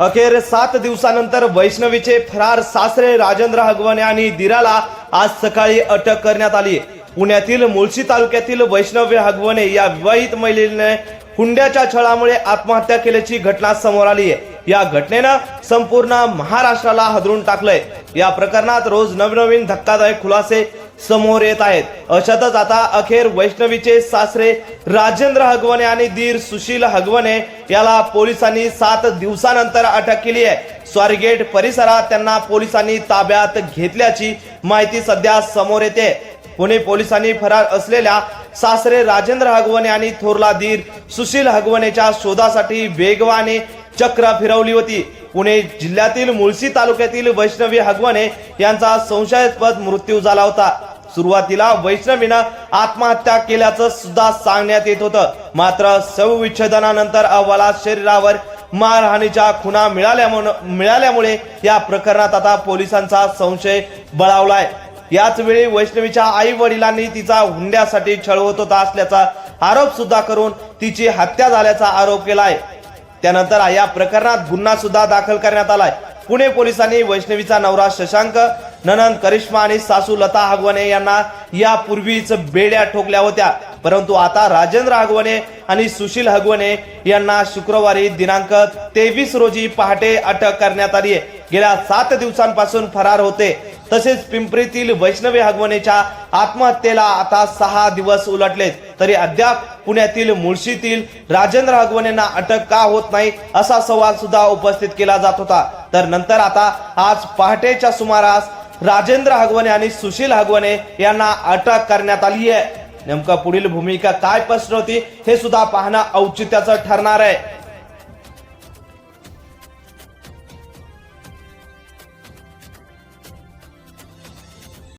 अखेर सात दिवसानंतर वैष्णवीचे फरार सासरे राजेंद्र हगवणे आणि दिराला आज सकाळी अटक करण्यात आली. पुण्यातील मुळशी तालुक्यातील वैष्णवी हगवणे या विवाहित महिलेने हुंड्याच्या छळामुळे आत्महत्या केल्याची घटना समोर आली. आहे या घटनेनं संपूर्ण महाराष्ट्राला हदरून टाकलंय. या प्रकरणात रोज नवनवीन धक्कादायक खुलासे समोर येत आहेत. अशातच आता अखेर वैष्णवीचे सासरे राजेंद्र हगवणे आणि दीर सुशील हगवणे याला पोलिसांनी सात दिवसानंतर अटक केली आहे. स्वारगेट परिसरात त्यांना पोलिसांनी ताब्यात घेतल्याची माहिती सध्या समोर येते. पुणे पोलिसांनी फरार असलेल्या सासरे राजेंद्र हगवणे आणि थोरला दीर सुशील हगवणेच्या शोधासाठी वेगवाने चक्र फिरवली होती. पुणे जिल्ह्यातील मुळशी तालुक्यातील वैष्णवी हगवणे यांचा संशयास्पद मृत्यू झाला होता. सुरुवातीला वैष्णवीनं आत्महत्या केल्याचं सुद्धा सांगण्यात येत होतं. मात्र शवविच्छेदनानंतर अहवालात शरीरावर मारहाणीच्या खुणा मिळाल्यामुळे मिळाल्यामुळे या प्रकरणात आता पोलिसांचा संशय बळावलाय. याच वेळी वैष्णवीच्या आई वडिलांनी तिचा हुंड्यासाठी छळ होत होता असल्याचा आरोप सुद्धा करून तिची हत्या झाल्याचा आरोप केलाय. त्यानंतर या प्रकरणात गुन्हा सुद्धा दाखल करण्यात आलाय. पुणे पोलिसांनी वैष्णवीचा नवरा शशांक ननंद करिश्मा आणि सासू लता आगवणे यांना यापूर्वीच बेड्या ठोकल्या होत्या. परंतु आता राजेंद्र आगवणे आणि सुशील हगवणे यांना शुक्रवारी दिनांक तेवीस रोजी पहाटे अटक करण्यात आली आहे गेल्या सात दिवसांपासून फरार होते. तसेच पिंपरीतील वैष्णवी हगवणेच्या आत्महत्येला आता सहा दिवस उलटलेत. तरी अद्याप पुण्यातील मुळशीतील राजेंद्र हगवणेंना अटक का होत नाही असा सवाल सुद्धा उपस्थित केला जात होता. तर नंतर आता आज पहाटेच्या सुमारास राजेंद्र हागवणे आणि सुशील हागवणे यांना अटक करण्यात आली आहे. नेमका पुढील भूमिका काय स्पष्ट होती हे सुद्धा पाहणं औचित्याचं ठरणार आहे.